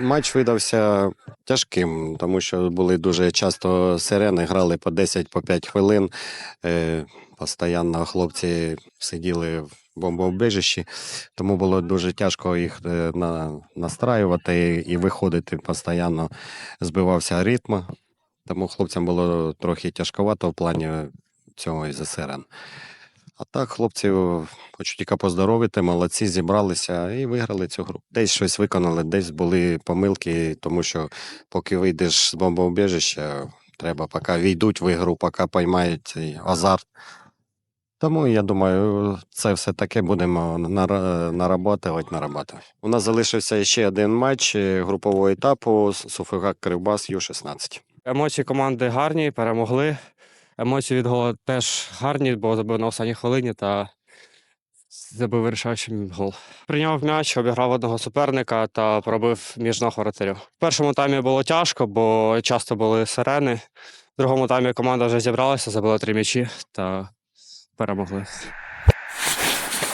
Матч видався тяжким, тому що були дуже часто сирени, грали по 10 по 5 хвилин. Е, Постоянно хлопці сиділи в бомбоубежищі, тому було дуже тяжко їх е, настраювати і виходити постійно збивався ритм. Тому хлопцям було трохи тяжковато в плані цього із сирен. А так, хлопці, хочу тільки поздоровити, молодці, зібралися і виграли цю гру. Десь щось виконали, десь були помилки, тому що поки вийдеш з бомбоубіжища, треба, поки війдуть в ігру, поки поймають азарт. Тому я думаю, це все таке будемо нара- нарабатувати, нарабатувати. У нас залишився ще один матч е, групового етапу Суфигак Кривбас Ю-16. Емоції команди гарні, перемогли. Емоції від голу теж гарні, бо забив на останній хвилині та забив вирішаючий гол. Прийняв м'яч, обіграв одного суперника та пробив між ног воротарю. В першому таймі було тяжко, бо часто були сирени. В другому таймі команда вже зібралася, забила три м'ячі та перемогли.